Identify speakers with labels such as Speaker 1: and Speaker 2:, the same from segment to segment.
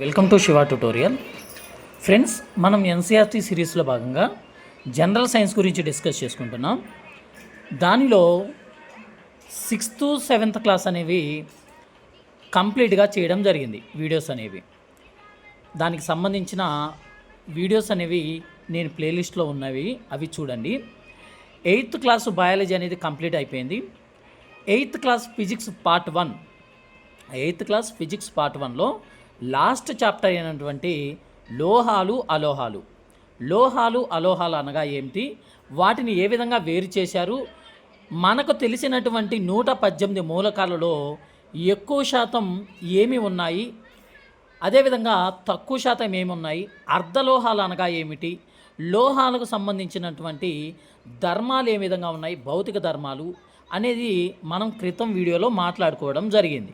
Speaker 1: Welcome to Shiva tutorial. Friends మనం NCERT సిరీస్లో భాగంగా జనరల్ సైన్స్ గురించి డిస్కస్ చేసుకుంటున్నాం. దానిలో సిక్స్త్ సెవెంత్ క్లాస్ అనేవి కంప్లీట్గా చేయడం జరిగింది వీడియోస్ అనేవి. దానికి సంబంధించిన వీడియోస్ అనేవి నేను ప్లేలిస్ట్లో ఉన్నవి అవి చూడండి. ఎయిత్ క్లాసు బయాలజీ అనేది కంప్లీట్ అయిపోయింది. Eighth class physics part one eighth class physics part వన్లో లాస్ట్ చాప్టర్ అయినటువంటి లోహాలు అలోహాలు. లోహాలు అలోహాలు అనగా ఏమిటి? వాటిని ఏ విధంగా వేరు చేశారు? మనకు తెలిసినటువంటి నూట పద్దెనిమిది మూలకాలలో ఎక్కువ శాతం ఏమి ఉన్నాయి? అదేవిధంగా తక్కువ శాతం ఏమున్నాయి అర్ధలోహాలు అనగా ఏమిటి? లోహాలకు సంబంధించినటువంటి ధర్మాలు ఏ విధంగా ఉన్నాయి? భౌతిక ధర్మాలు అనేది మనం క్రితం వీడియోలో మాట్లాడుకోవడం జరిగింది.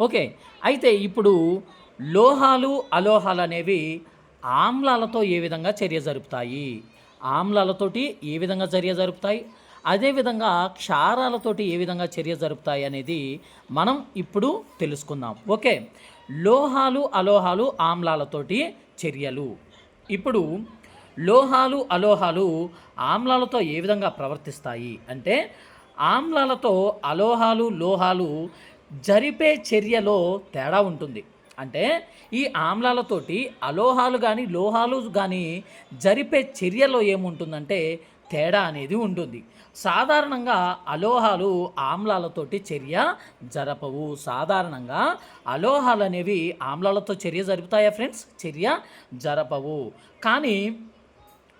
Speaker 1: ఓకే అయితే ఇప్పుడు లోహాలు అలోహాలు అనేవి ఆమ్లాలతో ఏ విధంగా చర్య జరుపుతాయి? ఆమ్లాలతోటి ఏ విధంగా చర్య జరుపుతాయి? అదేవిధంగా క్షారాలతోటి ఏ విధంగా చర్య జరుపుతాయి అనేది మనం ఇప్పుడు తెలుసుకుందాం. ఓకే. లోహాలు అలోహాలు ఆమ్లాలతోటి చర్యలు. ఇప్పుడు లోహాలు అలోహాలు ఆమ్లాలతో ఏ విధంగా ప్రవర్తిస్తాయి? అంటే ఆమ్లాలతో అలోహాలు లోహాలు జరిపే చర్యలో తేడా ఉంటుంది. అంటే ఈ ఆమ్లాలతోటి అలోహాలు కానీ లోహాలు కానీ జరిపే చర్యలో ఏముంటుందంటే తేడా అనేది ఉంటుంది. సాధారణంగా అలోహాలు ఆమ్లాలతోటి చర్య జరపవు. సాధారణంగా అలోహాలు అనేవి ఆమ్లాలతో చర్య జరుపుతాయా ఫ్రెండ్స్? చర్య జరపవు. కానీ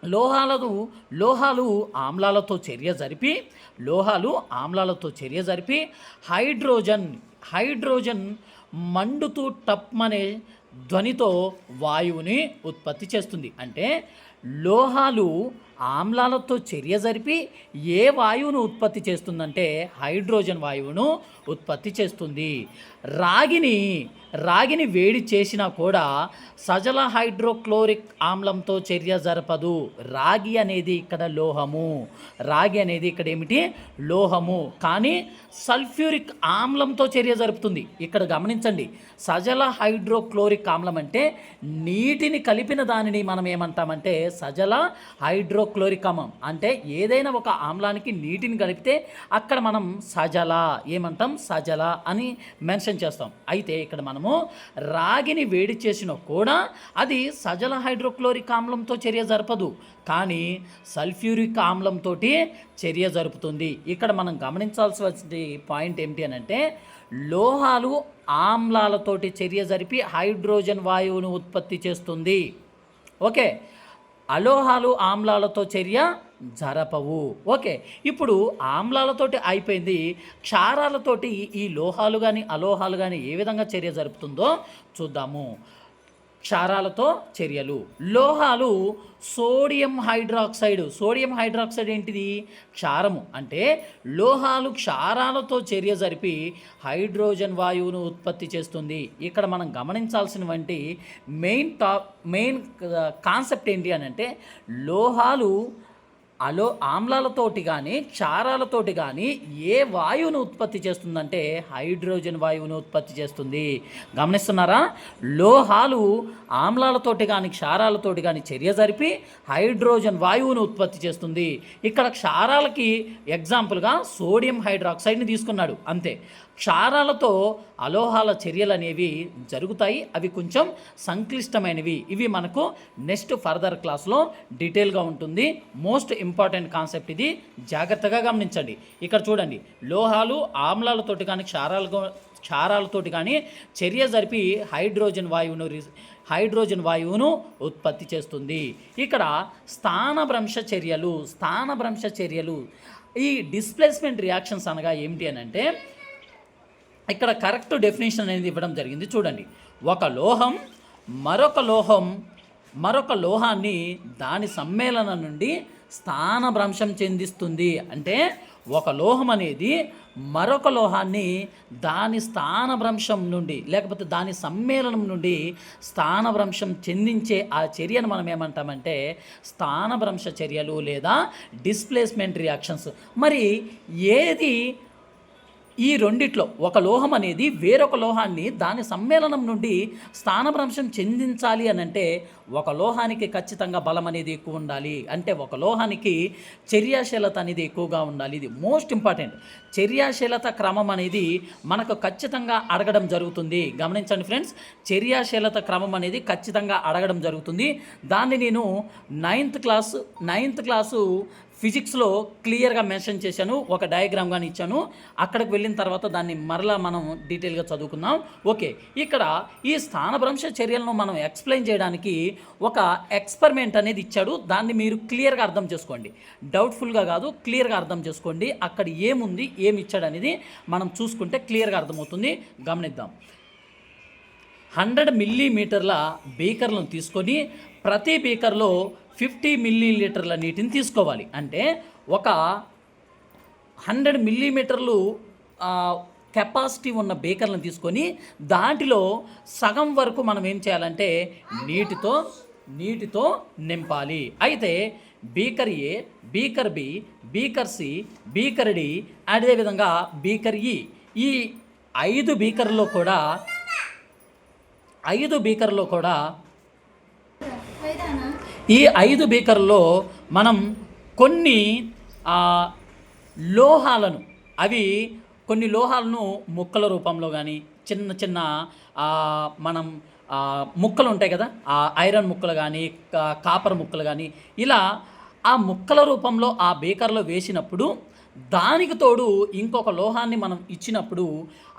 Speaker 1: లోహాలను లోహాలు ఆమ్లాలతో చర్య జరిపి లోహాలు ఆమ్లాలతో చర్య జరిపి హైడ్రోజన్ హైడ్రోజన్ మండుతూ టప్మనే ధ్వనితో వాయువుని ఉత్పత్తి చేస్తుంది. అంటే లోహాలు ఆమ్లాలతో చర్య జరిపి ఏ వాయువును ఉత్పత్తి చేస్తుందంటే హైడ్రోజన్ వాయువును ఉత్పత్తి చేస్తుంది. రాగిని రాగిని వేడి చేసినా కూడా సజల హైడ్రోక్లోరిక్ ఆమ్లంతో చర్య జరపదు. రాగి అనేది ఇక్కడ లోహము. రాగి అనేది ఇక్కడ ఏమిటి? లోహము. కానీ సల్ఫ్యూరిక్ ఆమ్లంతో చర్య జరుపుతుంది. ఇక్కడ గమనించండి. సజల హైడ్రోక్లోరిక్ ఆమ్లం అంటే నీటిని కలిపిన దానిని మనం ఏమంటామంటే సజల హైడ్రోక్లోరిక్ ఆమ్లం. అంటే ఏదైనా ఒక ఆమ్లానికి నీటిని కలిపితే అక్కడ మనం సజల ఏమంటాం? సజల అని మెన్షన్ చేస్తాం. అయితే ఇక్కడ మనం మనము రాగిని వేడి చేసిన కూడా అది సజల హైడ్రోక్లోరిక్ ఆమ్లంతో చర్య జరపదు. కానీ సల్ఫ్యూరిక్ ఆమ్లంతో చర్య జరుపుతుంది. ఇక్కడ మనం గమనించాల్సిన పాయింట్ ఏమిటి అని అంటే లోహాలు ఆమ్లాలతోటి చర్య జరిపి హైడ్రోజన్ వాయువును ఉత్పత్తి చేస్తుంది. ఓకే. అలోహాలు ఆమ్లాలతో చర్య జరపవు. ఓకే ఇప్పుడు ఆమ్లాలతోటి అయిపోయింది. క్షారాలతోటి ఈ లోహాలు కానీ అలోహాలు కానీ ఏ విధంగా చర్య జరుపుతుందో చూద్దాము. క్షారాలతో చర్యలు. లోహాలు సోడియం హైడ్రాక్సైడ్. సోడియం హైడ్రాక్సైడ్ ఏంటిది? క్షారము. అంటే లోహాలు క్షారాలతో చర్య జరిపి హైడ్రోజన్ వాయువును ఉత్పత్తి చేస్తుంది. ఇక్కడ మనం గమనించాల్సినటువంటి మెయిన్ టాప్ మెయిన్ కాన్సెప్ట్ ఏంటి అని అంటే లోహాలు అలో ఆమ్లాలతోటి కానీ క్షారాలతోటి కానీ ఏ వాయువును ఉత్పత్తి చేస్తుందంటే హైడ్రోజన్ వాయువును ఉత్పత్తి చేస్తుంది. గమనిస్తున్నారా? లోహాలు ఆమ్లాలతోటి కానీ క్షారాలతోటి కానీ చర్య జరిపి హైడ్రోజన్ వాయువును ఉత్పత్తి చేస్తుంది. ఇక్కడ క్షారాలకి ఎగ్జాంపుల్గా సోడియం హైడ్రాక్సైడ్ని తీసుకున్నాడు. అంతే. క్షారాలతో అలోహాల చర్యలు అనేవి జరుగుతాయి. అవి కొంచెం సంక్లిష్టమైనవి. ఇవి మనకు నెక్స్ట్ ఫర్దర్ క్లాస్లో డీటెయిల్గా ఉంటుంది. మోస్ట్ ఇంపార్టెంట్ కాన్సెప్ట్ ఇది. జాగ్రత్తగా గమనించండి. ఇక్కడ చూడండి. లోహాలు ఆమ్లాలతోటి కానీ క్షారాలతో క్షారాలతోటి కానీ చర్య జరిపి హైడ్రోజన్ వాయువును హైడ్రోజన్ వాయువును ఉత్పత్తి చేస్తుంది. ఇక్కడ స్థానభ్రంశ చర్యలు స్థానభ్రంశ చర్యలు. ఈ డిస్ప్లేస్మెంట్ రియాక్షన్స్ అనగా ఏమిటి అని అంటే ఇక్కడ కరెక్ట్ డెఫినేషన్ అనేది ఇవ్వడం జరిగింది. చూడండి ఒక లోహం మరొక లోహం మరొక లోహాన్ని దాని సమ్మేళనం నుండి స్థానభ్రంశం చెందిస్తుంది. అంటే ఒక లోహం అనేది మరొక లోహాన్ని దాని స్థానభ్రంశం నుండి లేకపోతే దాని సమ్మేళనం నుండి స్థానభ్రంశం చెందించే ఆ చర్యను మనం ఏమంటామంటే స్థానభ్రంశ చర్యలు లేదా డిస్ప్లేస్మెంట్ రియాక్షన్స్ మరి ఏది ఈ రెండిట్లో ఒక లోహం అనేది వేరొక లోహాన్ని దాని సమ్మేళనం నుండి స్థానభ్రంశం చెందించాలి అని అంటే ఒక లోహానికి ఖచ్చితంగా బలం అనేది ఎక్కువ ఉండాలి. అంటే ఒక లోహానికి చర్యాశీలత అనేది ఎక్కువగా ఉండాలి. ఇది మోస్ట్ ఇంపార్టెంట్. చర్యాశీలత క్రమం అనేది మనకు ఖచ్చితంగా అడగడం జరుగుతుంది. గమనించండి ఫ్రెండ్స్ చర్యాశీలత క్రమం అనేది ఖచ్చితంగా అడగడం జరుగుతుంది. దాన్ని నేను నైన్త్ క్లాసు నైన్త్ క్లాసు ఫిజిక్స్లో క్లియర్గా మెన్షన్ చేశాను ఒక డయాగ్రామ్ కానీ ఇచ్చాను. అక్కడికి వెళ్ళిన తర్వాత దాన్ని మరలా మనం డీటెయిల్గా చదువుకుందాం. ఓకే ఇక్కడ ఈ స్థానభ్రంశ చర్యలను మనం ఎక్స్ప్లెయిన్ చేయడానికి ఒక ఎక్స్పెరిమెంట్ అనేది ఇచ్చాడు. దాన్ని మీరు క్లియర్గా అర్థం చేసుకోండి. డౌట్ఫుల్గా కాదు క్లియర్గా అర్థం చేసుకోండి. అక్కడ ఏముంది ఏమి ఇచ్చాడు అనేది మనం చూసుకుంటే క్లియర్గా అర్థమవుతుంది. గమనిద్దాం. హండ్రెడ్ మిల్లీమీటర్ల బీకర్లను తీసుకొని ప్రతి బీకర్లో ఫిఫ్టీ మిల్లీ లీటర్ల నీటిని తీసుకోవాలి. అంటే ఒక హండ్రెడ్ మిల్లీమీటర్లు కెపాసిటీ ఉన్న బీకర్లను తీసుకొని దాంట్లో సగం వరకు మనం ఏం చేయాలంటే నీటితో నీటితో నింపాలి. అయితే beaker A beaker B beaker C beaker D అదేవిధంగా బీకర్ ఈ. ఈ ఐదు బీకర్లో కూడా ఐదు బీకర్లో కూడా ఈ ఐదు బీకర్లో మనం కొన్ని లోహాలను అవి కొన్ని లోహాలను ముక్కల రూపంలో కానీ చిన్న చిన్న మనం ముక్కలు ఉంటాయి కదా ఆ ఐరన్ ముక్కలు కానీ కాపర్ ముక్కలు కానీ ఇలా ఆ ముక్కల రూపంలో ఆ బీకర్లో వేసినప్పుడు దానికి తోడు ఇంకొక లోహాన్ని మనం ఇచ్చినప్పుడు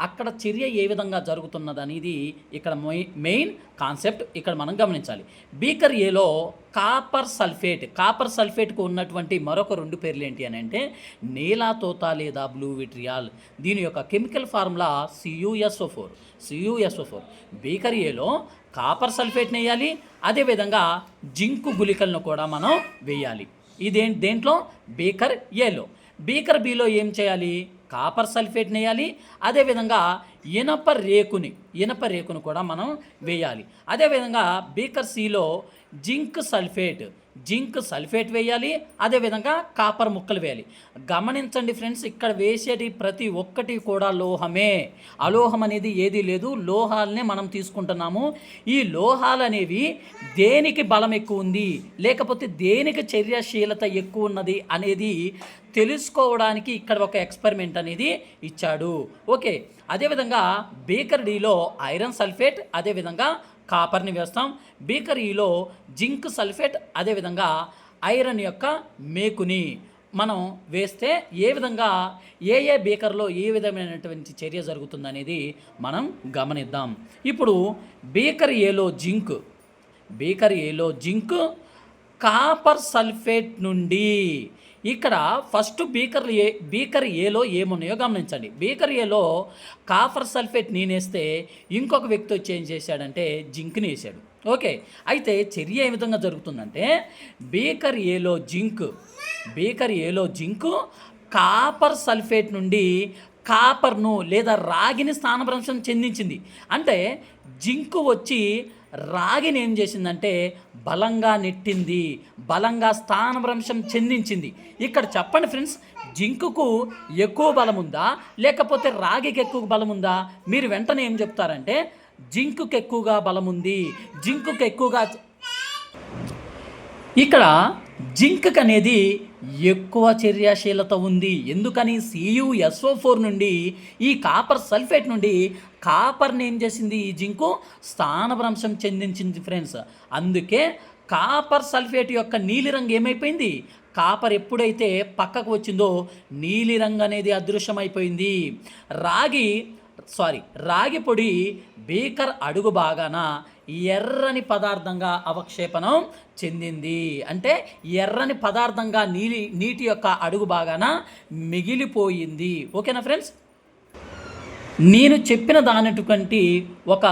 Speaker 1: అక్కడ చర్య ఏ విధంగా జరుగుతున్నది అనేది ఇక్కడ మెయిన్ కాన్సెప్ట్ ఇక్కడ మనం గమనించాలి. బీకర్ ఏలో కాపర్ సల్ఫేట్ కాపర్ సల్ఫేట్కు ఉన్నటువంటి మరొక రెండు పేర్లు ఏంటి అని అంటే నీలాతోత లేదా బ్లూ విట్రియాల్. దీని యొక్క chemical formula C U S O four. C U S O four. Beaker ఏలో కాపర్ సల్ఫేట్ని వేయాలి అదేవిధంగా జింకు గుళికలను కూడా మనం వేయాలి. ఇదే దేంట్లో? బీకర్ ఏలో బీకర్ బిలో ఏం చేయాలి? కాపర్ సల్ఫేట్ని వేయాలి. అదేవిధంగా ఇనప రేకుని ఇనప రేకును కూడా మనం వేయాలి. అదేవిధంగా బీకర్ సిలో జింక్ సల్ఫేట్. జింక్ సల్ఫేట్ వేయాలి అదేవిధంగా కాపర్ ముక్కలు వేయాలి. గమనించండి ఫ్రెండ్స్ ఇక్కడ వేసేటి ప్రతి ఒక్కటి కూడా లోహమే. అలోహం అనేది ఏదీ లేదు లోహాలనే మనం తీసుకుంటున్నాము. ఈ లోహాలు అనేవి దేనికి బలం ఎక్కువ ఉంది? లేకపోతే దేనికి చర్యశీలత ఎక్కువ ఉన్నది అనేది తెలుసుకోవడానికి ఇక్కడ ఒక ఎక్స్పెరిమెంట్ అనేది ఇచ్చాడు. ఓకే అదేవిధంగా బేకర్ డీలో ఐరన్ సల్ఫేట్ అదేవిధంగా కాపర్ని వేస్తాం. బీకర్ ఈలో జింక్ సల్ఫేట్ అదేవిధంగా ఐరన్ యొక్క మేకుని మనం వేస్తే ఏ విధంగా ఏ ఏ బీకర్లో ఏ విధమైనటువంటి చర్య జరుగుతుందనేది మనం గమనిద్దాం. ఇప్పుడు బీకర్ ఏలో జింక్ బీకర్ ఏలో జింక్ కాపర్ సల్ఫేట్ నుండి ఇక్కడ ఫస్ట్ బీకర్ ఏ బీకర్ ఏలో ఏమున్నాయో గమనించండి. బీకర్ ఏలో కాపర్ సల్ఫేట్ నేనేస్తే ఇంకొక వ్యక్తి వచ్చి ఏం చేశాడంటే జింక్ని వేసాడు ఓకే అయితే చర్య ఏ విధంగా జరుగుతుందంటే బీకర్ ఏలో జింక్ బీకర్ ఏలో జింకు కాపర్ సల్ఫేట్ నుండి కాపర్ను లేదా రాగిని స్థానభ్రంశం చెందించింది. అంటే జింకు వచ్చి రాగిని ఏం చేసిందంటే బలంగా నెట్టింది బలంగా స్థానభ్రంశం చెందించింది. ఇక్కడ చెప్పండి ఫ్రెండ్స్ జింకుకు ఎక్కువ బలం ఉందా లేకపోతే రాగికి ఎక్కువ బలం ఉందా మీరు వెంటనే ఏం చెప్తారంటే జింకుకి ఎక్కువగా బలం ఉంది జింకుకి ఎక్కువగా ఇక్కడ జింక్ అనేది ఎక్కువ చర్యాశీలత ఉంది. ఎందుకని సియుఎస్ఓ ఫోర్ నుండి ఈ కాపర్ సల్ఫేట్ నుండి కాపర్ని ఏం చేసింది ఈ జింకు? స్థానభ్రంశం చెందించింది ఫ్రెండ్స్. అందుకే కాపర్ సల్ఫేట్ యొక్క నీలిరంగు ఏమైపోయింది? కాపర్ ఎప్పుడైతే పక్కకు వచ్చిందో నీలిరంగు అనేది అదృశ్యమైపోయింది. రాగి సారీ రాగి పొడి బీకర్ అడుగు బాగాన ఎర్రని పదార్థంగా అవక్షేపణం చెందింది. అంటే ఎర్రని పదార్థంగా నీలి నీటి యొక్క అడుగు బాగాన మిగిలిపోయింది. ఓకేనా ఫ్రెండ్స్? నేను చెప్పిన దానిటువంటి ఒక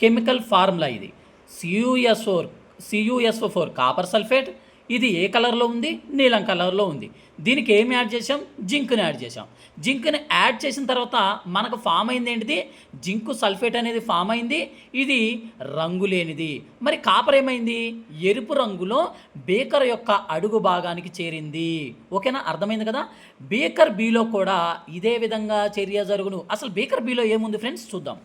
Speaker 1: కెమికల్ ఫార్ములా ఇది. C U S O C U S O four copper sulphate ఇది ఏ కలర్లో ఉంది? నీలం కలర్లో ఉంది. దీనికి ఏమి యాడ్ చేసాం జింక్ని యాడ్ చేసాం జింక్ని యాడ్ చేసిన తర్వాత మనకు ఫామ్ అయింది ఏంటిది? జింక్ సల్ఫేట్ అనేది ఫామ్ అయింది. ఇది రంగు లేనిది. మరి కాపర్ ఏమైంది? ఎరుపు రంగులో బేకర్ యొక్క అడుగు భాగానికి చేరింది. ఓకేనా? అర్థమైంది కదా? బేకర్ బీలో కూడా ఇదే విధంగా చర్య జరుగును. అసలు బేకర్ బీలో ఏముంది ఫ్రెండ్స్? చూద్దాం.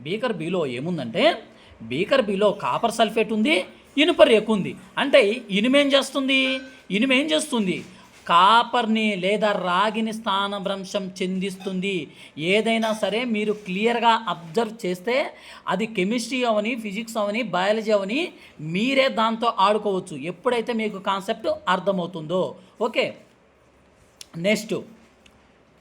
Speaker 1: బీకర్ బీలో ఏముందంటే బీకర్ బీలో కాపర్ సల్ఫేట్ ఉంది. ఇనుప రేకు ఉంది. అంటే ఇనుమేం చేస్తుంది? ఇనుమేం చేస్తుంది? కాపర్ని లేదా రాగిని స్థానభ్రంశం చెందిస్తుంది. ఏదైనా సరే మీరు క్లియర్గా అబ్జర్వ్ చేస్తే అది కెమిస్ట్రీ అవని ఫిజిక్స్ అవని బయాలజీ అవని మీరే దాంతో ఆడుకోవచ్చు. ఎప్పుడైతే మీకు కాన్సెప్ట్ అర్థమవుతుందో. ఓకే. నెక్స్ట్.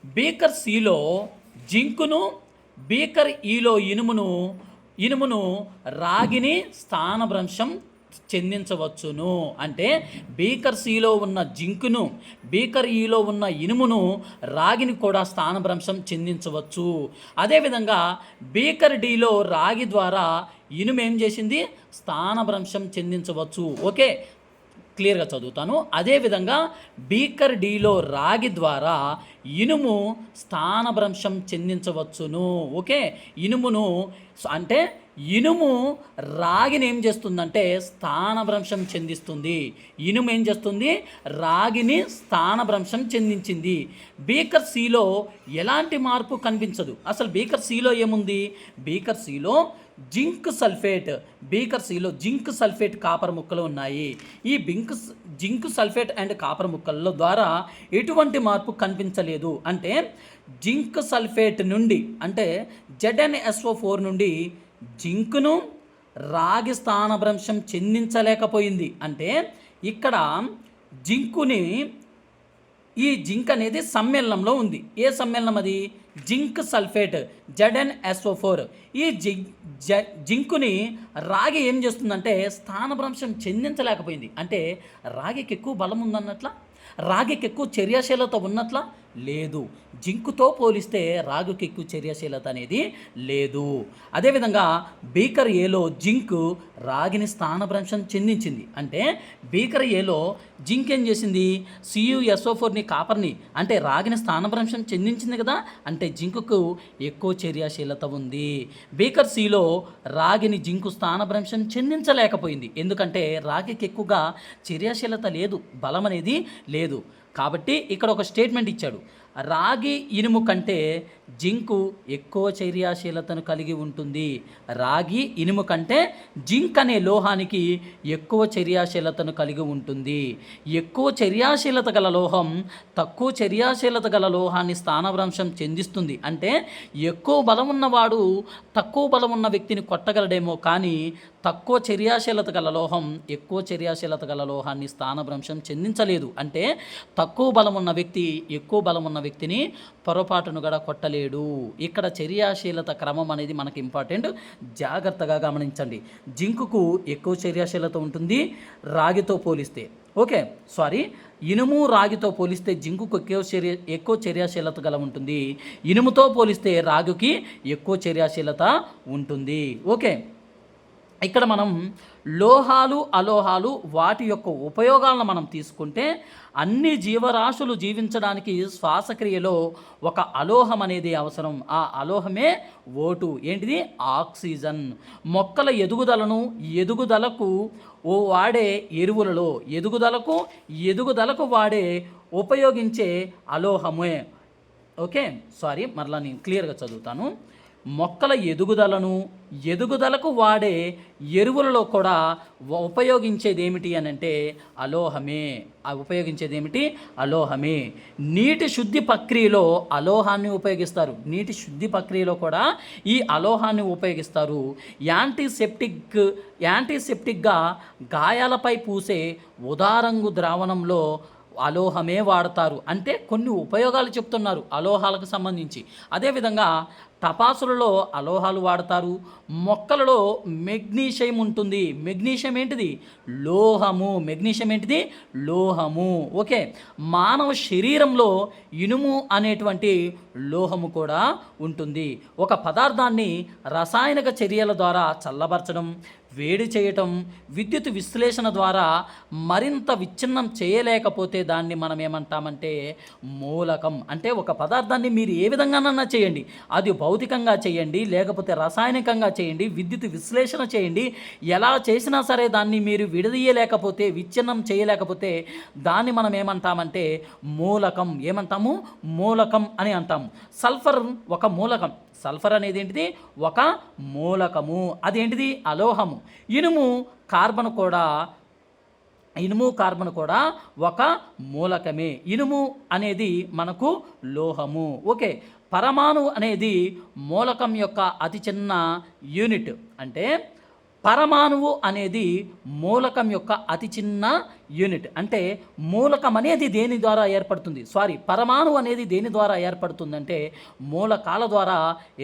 Speaker 1: బీకర్ సిలో జింకును బీకర్ ఈలో ఇనుమును ఇనుమును రాగిని స్థానభ్రంశం చెందించవచ్చును అంటే బీకర్ సిలో ఉన్న జింకును బీకర్ ఈలో ఉన్న ఇనుమును రాగిని కూడా స్థానభ్రంశం చెందించవచ్చు. అదేవిధంగా బీకర్ డీలో రాగి ద్వారా ఇనుము ఏం చేసింది? స్థానభ్రంశం చెందించవచ్చు. ఓకే క్లియర్గా చదువుతాను. అదేవిధంగా బీకర్ డీలో రాగి ద్వారా ఇనుము స్థానభ్రంశం చెందించవచ్చును. ఓకే ఇనుమును అంటే ఇనుము రాగిని ఏం చేస్తుందంటే స్థానభ్రంశం చెందిస్తుంది. ఇనుము ఏం చేస్తుంది? రాగిని స్థానభ్రంశం చెందించింది. బీకర్ సిలో ఎలాంటి మార్పు కనిపించదు? అసలు బీకర్ సిలో ఏముంది? బీకర్ సిలో జింక్ సల్ఫేట్. బీకర్ సిలో జింక్ సల్ఫేట్ కాపర్ ముక్కలు ఉన్నాయి. ఈ బింక్ జింక్ సల్ఫేట్ అండ్ కాపర్ ముక్కల ద్వారా ఎటువంటి మార్పు కనిపించలేదు. అంటే జింక్ సల్ఫేట్ నుండి అంటే జెడ్ఎన్ఎస్ఓ ఫోర్ నుండి జింకును రాగి స్థానభ్రంశం చెందించలేకపోయింది. అంటే ఇక్కడ జింకుని ఈ జింక్ అనేది సమ్మేళనంలో ఉంది. ఏ సమ్మేళనం అది? Zinc sulphate Z N S O four. ఈ జి జింకుని రాగి ఏం చేస్తుందంటే స్థానభ్రంశం చెందించలేకపోయింది. అంటే రాగికి ఎక్కువ బలం ఉందన్నట్ల? రాగికి ఎక్కువ చర్యాశీలత ఉన్నట్ల? లేదు. జింకుతో పోలిస్తే రాగుకి ఎక్కువ చర్యాశీలత అనేది లేదు. అదేవిధంగా బీకర్ ఏలో జింక్ రాగిని స్థానభ్రంశం చెందించింది. అంటే బీకర్ ఏలో జింక్ ఏం చేసింది? సియుఎస్ఓ ఫోర్ని కాపర్ని అంటే రాగిని స్థానభ్రంశం చెందించింది కదా? అంటే జింకుకు ఎక్కువ చర్యాశీలత ఉంది. బీకర్ సిలో రాగిని జింకు స్థానభ్రంశం చెందించలేకపోయింది. ఎందుకంటే రాగికి ఎక్కువగా చర్యాశీలత లేదు బలం అనేది లేదు. కాబట్టి ఇక్కడ ఒక స్టేట్మెంట్ ఇచ్చాడు. రాగి ఇనుము కంటే జింకు ఎక్కువ చర్యాశీలతను కలిగి ఉంటుంది. రాగి ఇనుము కంటే జింక్ అనే లోహానికి ఎక్కువ చర్యాశీలతను కలిగి ఉంటుంది. ఎక్కువ చర్యాశీలత గల లోహం తక్కువ చర్యాశీలత గల లోహాన్ని స్థానభ్రంశం చెందిస్తుంది. అంటే ఎక్కువ బలం ఉన్నవాడు తక్కువ బలం ఉన్న వ్యక్తిని కొట్టగలడేమో కానీ తక్కువ చర్యాశీలత గల లోహం ఎక్కువ చర్యాశీలత గల లోహాన్ని స్థానభ్రంశం చెందించలేదు. అంటే తక్కువ బలం ఉన్న వ్యక్తి ఎక్కువ బలం ఉన్న వ్యక్తిని పొరపాటును గడ కొట్టలేడు. ఇక్కడ చర్యాశీలత క్రమం అనేది మనకి ఇంపార్టెంట్. జాగ్రత్తగా గమనించండి. జింకుకు ఎక్కువ చర్యాశీలత ఉంటుంది. రాగితో పోలిస్తే. Okay sorry. ఇనుము రాగితో పోలిస్తే జింకుకు ఎక్కువ చర్య ఎక్కువ చర్యాశీలత గల ఉంటుంది. ఇనుముతో పోలిస్తే రాగికి ఎక్కువ చర్యాశీలత ఉంటుంది. ఓకే. ఇక్కడ మనం లోహాలు అలోహాలు వాటి యొక్క ఉపయోగాలను మనం తీసుకుంటే అన్ని జీవరాశులు జీవించడానికి శ్వాసక్రియలో ఒక అలోహం అనేది అవసరం. ఆ అలోహమే ఓటు. ఏంటిది? ఆక్సిజన్. మొక్కల ఎదుగుదలను ఎదుగుదలకు ఓ వాడే ఎరువులలో ఎదుగుదలకు ఎదుగుదలకు వాడే ఉపయోగించే అలోహమే. ఓకే? సారీ మరలా నేను క్లియర్గా చదువుతాను. మొక్కల ఎదుగుదలను ఎదుగుదలకు వాడే ఎరువులలో కూడా ఉపయోగించేది ఏమిటి అని అంటే అలోహమే. ఉపయోగించేది ఏమిటి అలోహమే. నీటి శుద్ధి ప్రక్రియలో అలోహాన్ని ఉపయోగిస్తారు. నీటి శుద్ధి ప్రక్రియలో కూడా ఈ అలోహాన్ని ఉపయోగిస్తారు. యాంటీసెప్టిక్ యాంటీసెప్టిక్గా గాయాలపై పూసే ఉదారంగు ద్రావణంలో అలోహమే వాడతారు. అంటే కొన్ని ఉపయోగాలు చెప్తున్నారు అలోహాలకు సంబంధించి. అదేవిధంగా టపాసులలో అలోహాలు వాడతారు. మొక్కలలో మెగ్నీషియం ఉంటుంది. మెగ్నీషియం ఏంటిది? లోహము. మెగ్నీషియం ఏంటిది? లోహము. ఓకే. మానవ శరీరంలో ఇనుము అనేటువంటి లోహము కూడా ఉంటుంది. ఒక పదార్థాన్ని రసాయనిక చర్యల ద్వారా చల్లబరచడం వేడి చేయటం విద్యుత్ విశ్లేషణ ద్వారా మరింత విచ్ఛిన్నం చేయలేకపోతే దాన్ని మనం ఏమంటామంటే మూలకం. అంటే ఒక పదార్థాన్ని మీరు ఏ విధంగానన్నా చేయండి. అది భౌతికంగా చేయండి లేకపోతే రసాయనికంగా చేయండి విద్యుత్ విశ్లేషణ చేయండి. ఎలా చేసినా సరే దాన్ని మీరు విడదీయలేకపోతే విచ్ఛిన్నం చేయలేకపోతే దాన్ని మనం ఏమంటామంటే మూలకం. ఏమంటాము? మూలకం అని అంటాము. సల్ఫర్ ఒక మూలకం. సల్ఫర్ అనేది ఏంటిది? ఒక మూలకము. అదేంటిది? అలోహము. ఇనుము కార్బన్ కూడా ఇనుము కార్బన్ కూడా ఒక మూలకమే. ఇనుము అనేది మనకు లోహము. ఓకే. పరమాణు అనేది మూలకం యొక్క అతి చిన్న యూనిట్. అంటే పరమాణువు అనేది మూలకం యొక్క అతి చిన్న యూనిట్. అంటే మూలకం అనేది దేని ద్వారా ఏర్పడుతుంది? సారీ పరమాణువు అనేది దేని ద్వారా ఏర్పడుతుందంటే మూలకాల ద్వారా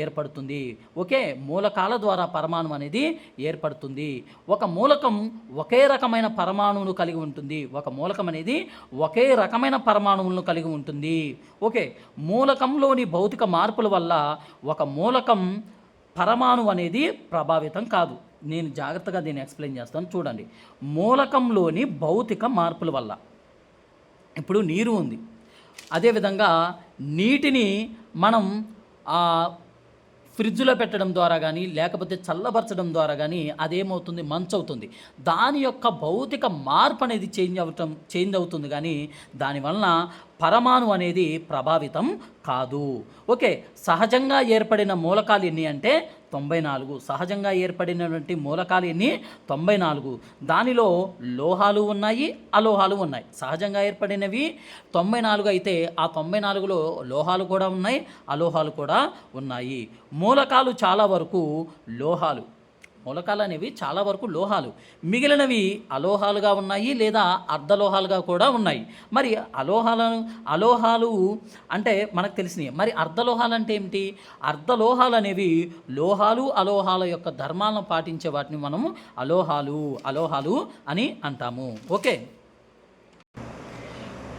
Speaker 1: ఏర్పడుతుంది. ఓకే మూలకాల ద్వారా పరమాణువు అనేది ఏర్పడుతుంది. ఒక మూలకం ఒకే రకమైన పరమాణువును కలిగి ఉంటుంది. ఒక మూలకం అనేది ఒకే రకమైన పరమాణువులను కలిగి ఉంటుంది. ఓకే మూలకంలోని భౌతిక మార్పుల వల్ల ఒక మూలకం పరమాణువు అనేది ప్రభావితం కాదు. నేను జాగ్రత్తగా దీన్ని ఎక్స్ప్లెయిన్ చేస్తాను. చూడండి. మూలకంలోని భౌతిక మార్పుల వల్ల. ఇప్పుడు నీరు ఉంది. అదేవిధంగా నీటిని మనం ఆ, ఫ్రిడ్జ్లో పెట్టడం ద్వారా కానీ లేకపోతే చల్లబరచడం ద్వారా కానీ అదేమవుతుంది? మంచు అవుతుంది దాని యొక్క భౌతిక మార్పు అనేది చేంజ్ అవటం చేంజ్ అవుతుంది కానీ దానివలన పరమాణు అనేది ప్రభావితం కాదు. ఓకే. సహజంగా ఏర్పడిన మూలకాలు ఎన్ని అంటే తొంభై నాలుగు. సహజంగా ఏర్పడినటువంటి మూలకాలు ఎన్ని? తొంభై నాలుగు. దానిలో లోహాలు ఉన్నాయి అలోహాలు ఉన్నాయి. సహజంగా ఏర్పడినవి తొంభై నాలుగు అయితే ఆ తొంభై నాలుగులో లోహాలు కూడా ఉన్నాయి అలోహాలు కూడా ఉన్నాయి. మూలకాలు చాలా వరకు లోహాలు. మూలకాలు అనేవి చాలా వరకు లోహాలు. మిగిలినవి అలోహాలుగా ఉన్నాయి లేదా అర్ధలోహాలుగా కూడా ఉన్నాయి. మరి అలోహాలను అలోహాలు అంటే మనకు తెలిసినవి మరి అర్ధలోహాలు అంటే ఏమిటి? అర్ధలోహాలు అనేవి లోహాలు అలోహాల యొక్క ధర్మాలను పాటించే వాటిని మనము అలోహాలు అలోహాలు అని అంటాము. ఓకే.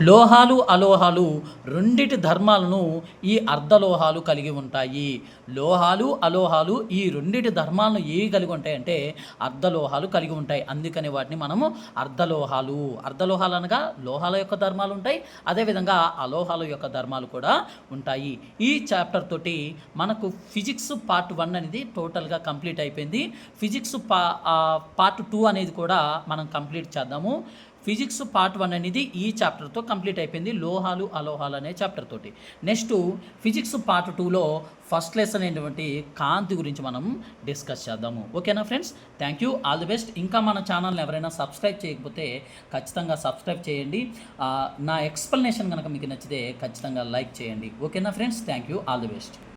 Speaker 1: లోహాలు అలోహాలు రెండిటి ధర్మాలను ఈ అర్ధలోహాలు కలిగి ఉంటాయి. లోహాలు అలోహాలు ఈ రెండిటి ధర్మాలను ఏవి కలిగి ఉంటాయంటే అర్ధలోహాలు కలిగి ఉంటాయి. అందుకని వాటిని మనము అర్ధలోహాలు అర్ధలోహాలు అనగా లోహాల యొక్క ధర్మాలు ఉంటాయి. అదేవిధంగా అలోహాల యొక్క ధర్మాలు కూడా ఉంటాయి. ఈ చాప్టర్ తోటి మనకు ఫిజిక్స్ పార్ట్ వన్ అనేది టోటల్గా కంప్లీట్ అయిపోయింది. ఫిజిక్స్ పా పార్ట్ టూ అనేది కూడా మనం కంప్లీట్ చేద్దాము. ఫిజిక్స్ పార్ట్ వన్ అనేది ఈ చాప్టర్తో కంప్లీట్ అయిపోయింది. లోహాలు అలోహాలు అనే చాప్టర్ తోటి. నెక్స్ట్ ఫిజిక్స్ పార్ట్ టూలో ఫస్ట్ లెసన్ అయినటువంటి కాంతి గురించి మనం డిస్కస్ చేద్దాము. ఓకేనా friends thank you all the best ఇంకా మన ఛానల్ని ఎవరైనా సబ్స్క్రైబ్ చేయకపోతే ఖచ్చితంగా సబ్స్క్రైబ్ చేయండి. నా ఎక్స్ప్లెనేషన్ కనుక మీకు నచ్చితే ఖచ్చితంగా లైక్ చేయండి. ఓకేనా friends thank you all the best